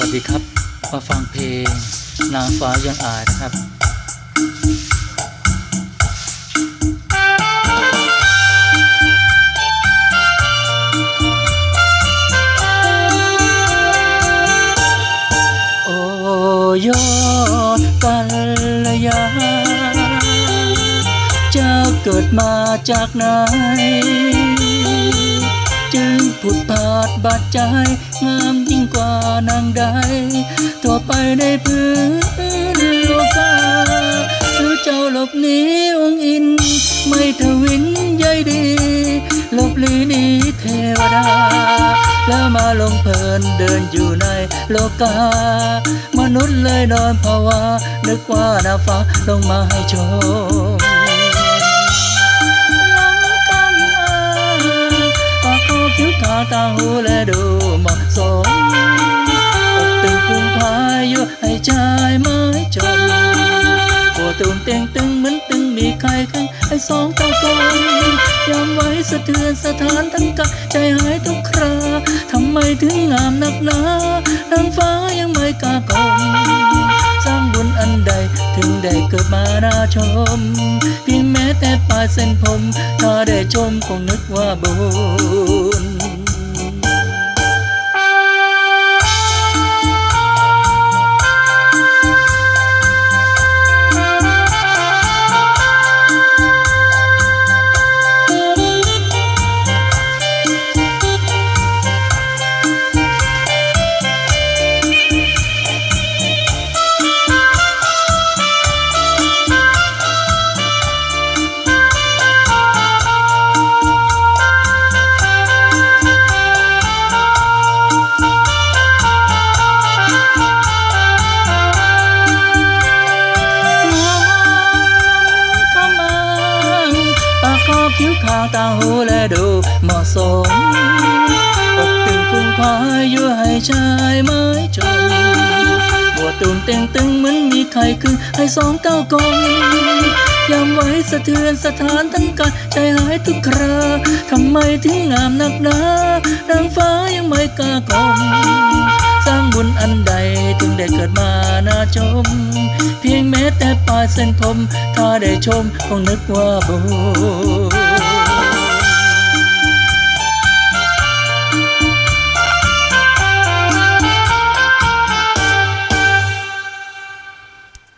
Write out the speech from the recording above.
วัสดีครับ มาฟังเพลงนางฟ้ายังอายนะครับโอ้ยอดกัลยาเจ้าเกิดมาจากไหน ดบาดใจ งามยิ่งกว่านางใดทั่วไปในพื้นโลกาหรือเจ้าหลบหนีองค์อิน ไม่ทวินใยดีหลบลีนีเทวดา แล้วมาลงเพลินเดินอยู่ในโลกา มนุษย์เลยนอนภาวะนึกว่าดาฟ้าลงมาให้ชม คิ้วตาหูและดูเหมาะสมอกตึงพุงพายอยู่ให้ชายไม้จมปวดตุ่มเต็งตึงเหมือนตึงมีใครข้างไอ้สองเต้ากอนยามไว้สะเทือนสถานทั้งกายใจหายทุกคราทำไมถึงงามนักหนานางฟ้ายังไม่กล้ากลมสร้างบุญอันใดถึงได้เกิดมาน่าชม เพียงแม้แต่ปลายเส้นผม ถ้าได้ชมคงนึกว่าบุญ คิ้วขาวตาหูและดูเหมาะสมอกตึงพุงพายยั่วให้ชายไม้จมบวตุ่มเต็งตึงเหมือนมีใครคึงให้สองเก้ากลมยามไว้สะเทือนสถานทั้งกายใจหายทุกคราทำไมถึงงามนักหนานางฟ้ายังไม่กล้ากลมสร้างบุญอันใดถึงได้เกิดมาน่าชม เพียงแม้แต่ปลายเส้นผม ถ้าได้ชมคงนึกว่าบุญ